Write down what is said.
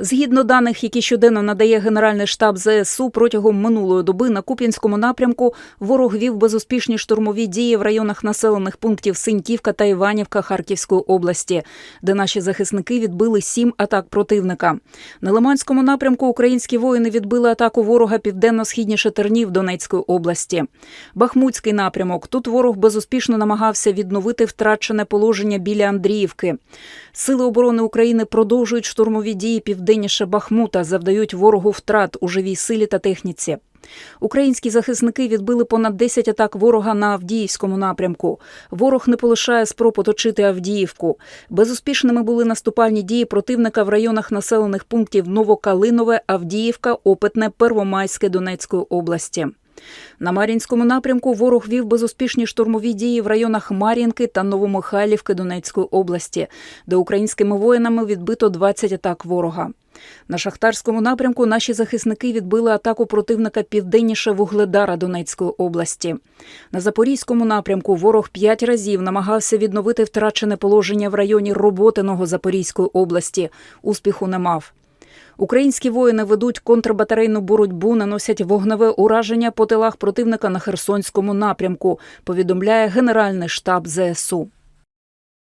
Згідно даних, які щоденно надає Генеральний штаб ЗСУ, протягом минулої доби на Куп'янському напрямку ворог вів безуспішні штурмові дії в районах населених пунктів Синьківка та Іванівка Харківської області, де наші захисники відбили сім атак противника. На Лиманському напрямку українські воїни відбили атаку ворога південно-східніше Тернів Донецької області. Бахмутський напрямок. Тут ворог безуспішно намагався відновити втрачене положення біля Андріївки. Сили оборони України продовжують штурмові дії південніше Бахмута, завдають ворогу втрат у живій силі та техніці. Українські захисники відбили понад 10 атак ворога на Авдіївському напрямку. Ворог не полишає спроб оточити Авдіївку. Безуспішними були наступальні дії противника в районах населених пунктів Новокалинове, Авдіївка, Опитне, Первомайське Донецької області. На Мар'їнському напрямку ворог вів безуспішні штурмові дії в районах Мар'їнки та Новомихайлівки Донецької області, де українськими воїнами відбито 20 атак ворога. На шахтарському напрямку наші захисники відбили атаку противника південніше Вугледара Донецької області. На запорізькому напрямку ворог п'ять разів намагався відновити втрачене положення в районі Роботиного Запорізької області. Успіху не мав. Українські воїни ведуть контрбатарейну боротьбу, наносять вогневе ураження по тилах противника на Херсонському напрямку. Повідомляє Генеральний штаб ЗСУ.